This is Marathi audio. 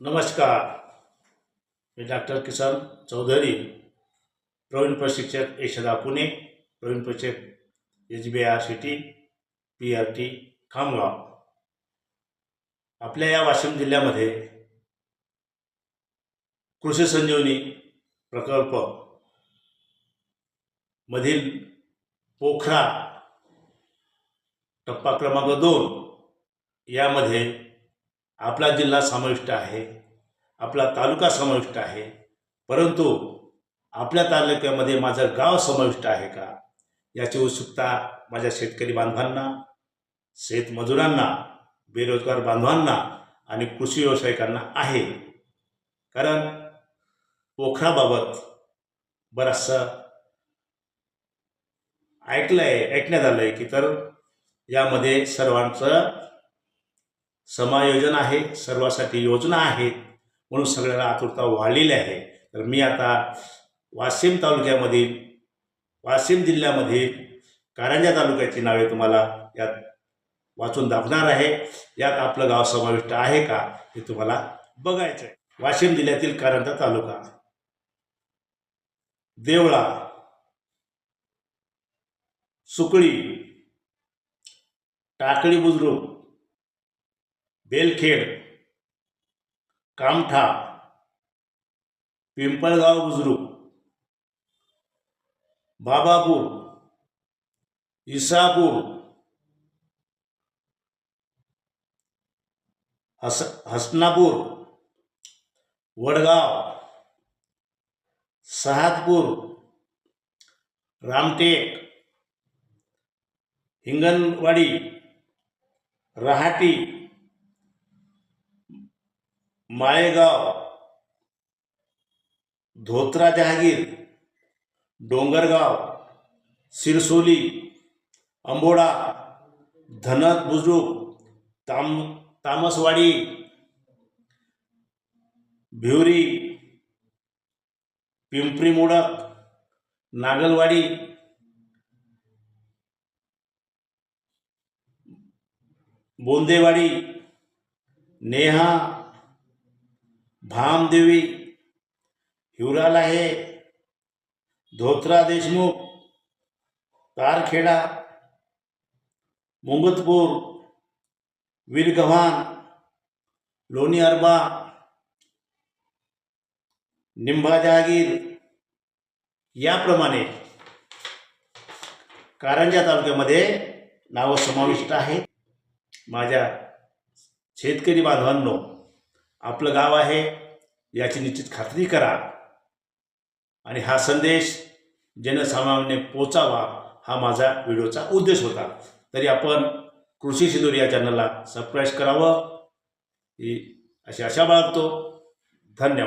नमस्कार. मी डॉक्टर किसन चौधरी प्रवीण प्रशिक्षक यशदा पुणे प्रवीण प्रशिक्षक H B R C T P R T Khamgaon. आपल्या या वाशिम जिल्ह्यामध्ये कृषी संजीवनी प्रकल्प मधील पोखरा टप्पा क्रमांक दोन यामध्ये आपला जिल्हा समाविष्ट आहे आपला तालुका समाविष्ट आहे परंतु आपल्या तालुक्यामध्ये माझं गाव समाविष्ट आहे का? याची उत्सुकता माझ्या शेतकरी बांधवांना शेतमजुरांना बेरोजगार बांधवांना आणि कृषी व्यावसायिकांना आहे. कारण पोखराबाबत बराचसं ऐकलं आहे ऐकण्यात आलं आहे की तर यामध्ये सर्वांचं समायोजन आहे सर्वासाठी योजना आहेत म्हणून सगळ्याला आतुरता वाढलेली आहे. तर मी आता वाशिम तालुक्यामधील वाशिम जिल्ह्यामधील कारंजा तालुक्याची नावे तुम्हाला यात वाचून दाखवणार आहे. यात आपलं गाव समाविष्ट आहे का हे तुम्हाला बघायचं आहे वाशिम जिल्ह्यातील कारंजा तालुका. देवळा. सुकळी. टाकळी बुद्रुक. बेलखेड कामठा पिंपळगाव बुजुर्ग बाबापूर इसापूर हस हसनापूर वडगाव सहादपूर रामटेक हिंगणवाडी रहाटी माळेगाव धोत्रा जहागीर डोंगरगाव सिरसोली अंबोडा धनत बुजुर्ग ताम तामसवाडी भिवरी पिंपरी मोडक नागलवाडी बोंदेवाडी नेहा भामदेवी हिवराल आहे धोत्रा देशमुख तारखेडा मुंगतपूर वीरगव्हाण लोणी अरबा निंबा जहागीर याप्रमाणे कारंजा तालुक्यामध्ये नावं समाविष्ट आहेत. माझ्या शेतकरी बांधवांनो आपलं गाव आहे याची निश्चित खात्री करा. आणि हा संदेश जनसामान्य पोचावा हा माझा व्हिडिओचा उद्देश होता. तरी आपण कृषी सिंदूर या चॅनलला सबस्क्राईब करावं. ही अशी आशा बाळगतो. धन्यवाद.